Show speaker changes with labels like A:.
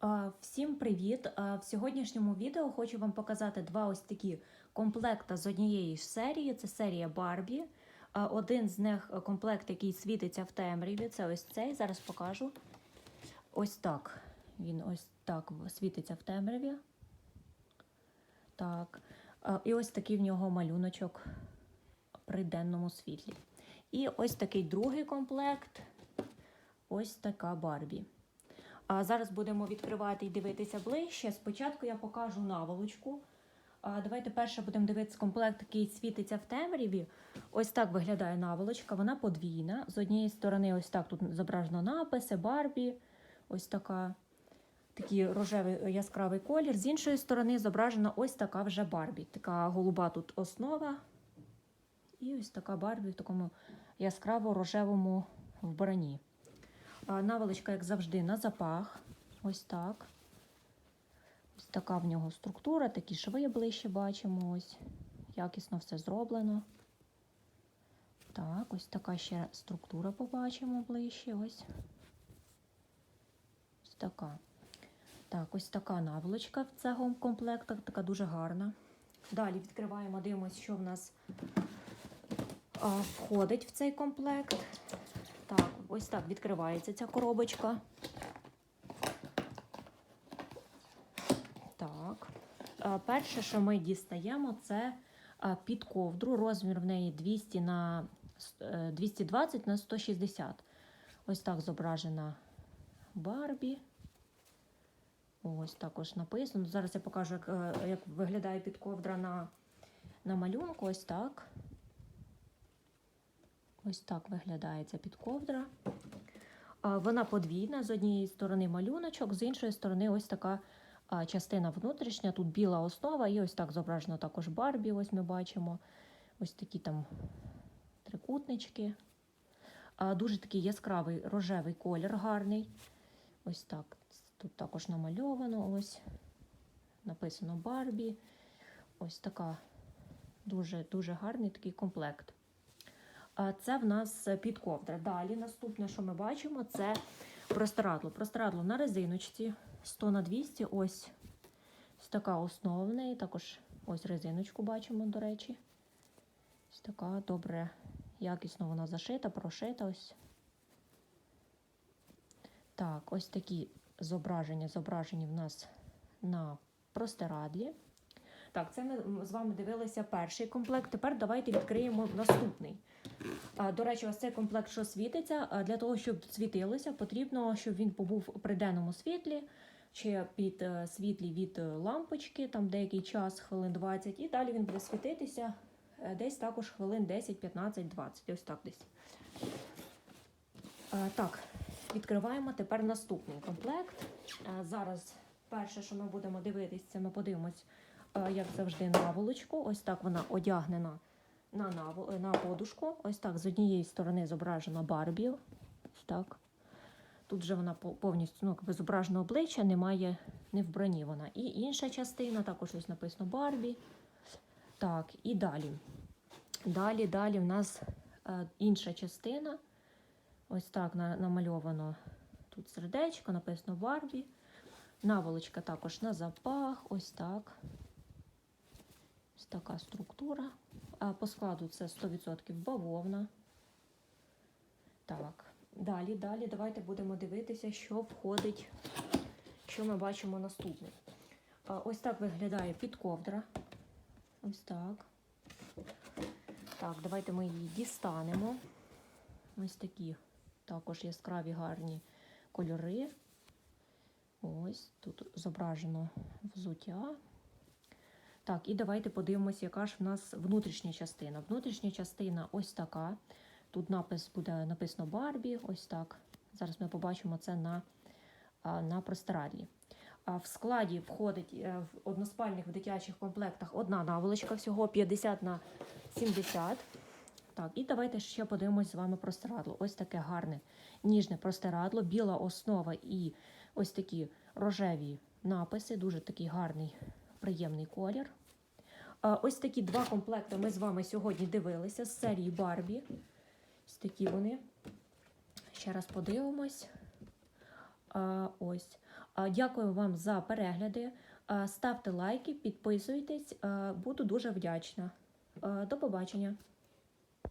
A: А, Всім привіт! В сьогоднішньому відео хочу вам показати два ось такі комплекта з однієї ж серії. Це серія Барбі. Один з них е, комплект, який світиться в темряві. Це ось цей. Зараз покажу. Ось так. Він ось так світиться в темряві. Так. І ось такий в нього малюночок при денному світлі. І ось такий другий комплект. Ось така Барбі. Зараз будемо відкривати і дивитися ближче. Спочатку я покажу наволочку. Давайте перше будемо дивитися комплект, який світиться в темряві. Ось так виглядає наволочка. Вона подвійна. З однієї сторони, ось так тут зображено написи, Барбі. Ось така. Такий рожевий яскравий колір. З іншої сторони зображена ось така вже Барбі. Така голуба тут основа. І ось така Барбі в такому яскраво-рожевому вбранні. Наволочка, як завжди, на запах. Ось так. Ось така в нього структура, такі шви ближче бачимо. Ось. Якісно все зроблено. Так, ось така ще структура побачимо ближче. Ось. Ось така. Так, ось така наволочка в цього комплекта, така дуже гарна. Далі відкриваємо, дивимося, що в нас а, входить в цей комплект. Ось так відкривається ця коробочка. Так. Е, Перше, що ми дістаємо, це е, під ковдру. Розмір в неї 200 на е, 220 на 160. Ось так зображена Барбі. Ось також написано. Зараз я покажу, як, е, як виглядає підковдра на, на малюнку. Ось так. Ось так виглядає ця підковдра. Вона подвійна. З однієї сторони малюночок, з іншої сторони, ось така частина внутрішня. Тут біла основа, і ось так зображено також Барбі. Ось ми бачимо. Ось такі там трикутнички. Дуже такий яскравий рожевий колір гарний. Ось так. Тут також намальовано. Ось написано Барбі. Ось така дуже дуже гарний такий комплект. Це в нас під ковдра. Далі наступне, що ми бачимо, це простирадло. Простирадло на резиночці 100 на 200. Ось, ось така основа в. Також ось резиночку бачимо, до речі. Ось така добре, якісно вона зашита, прошита. Ось. Так, ось такі зображення зображені в нас на простирадлі. Так, це ми з вами дивилися перший комплект. Тепер давайте відкриємо наступний. До речі, ось цей комплект, що світиться, для того, щоб світилося, потрібно, щоб він побув при денному світлі чи під е, світлі від е, лампочки, там деякий час, хвилин 20, і далі він буде світитися е, десь також хвилин 10, 15, 20. Ось так десь. Так, відкриваємо тепер наступний комплект. Зараз перше, що ми будемо дивитися, ми подивимось, як завжди, наволочку. Ось так вона одягнена на наву, на подушку. Ось так з однієї сторони зображена Барбі. Так. Тут вже вона повністю ну, зображено обличчя, немає не вбрані вона. І інша частина, також ось написано Барбі. Так, і далі. Далі, далі в нас е, інша частина. Ось так на, намальовано тут сердечко, написано Барбі. Наволочка також на запах. Ось так. Ось така структура. А по складу це 100% бавовна. Так, далі, далі давайте будемо дивитися, що входить, що ми бачимо наступне. Ось так виглядає підковдра. Ось так. Так, давайте ми її дістанемо. Ось такі також яскраві гарні кольори. Ось тут зображено взуття. Так, і давайте подивимося, яка ж в нас внутрішня частина. Внутрішня частина ось така. Тут напис буде написано Барбі, ось так. Зараз ми побачимо це на, на простирадлі. В складі входить е, в односпальних в дитячих комплектах одна наволочка, всього 50 на 70. Так, і давайте ще подивимось з вами простирадло. Ось таке гарне ніжне простирадло, біла основа і ось такі рожеві написи, дуже такий гарний, приємний колір. Ось такі два комплекти ми з вами сьогодні дивилися з серії Барбі. Ось такі вони. Ще раз подивимось. Ось. Дякую вам за перегляди. Ставте лайки, підписуйтесь. Буду дуже вдячна. До побачення.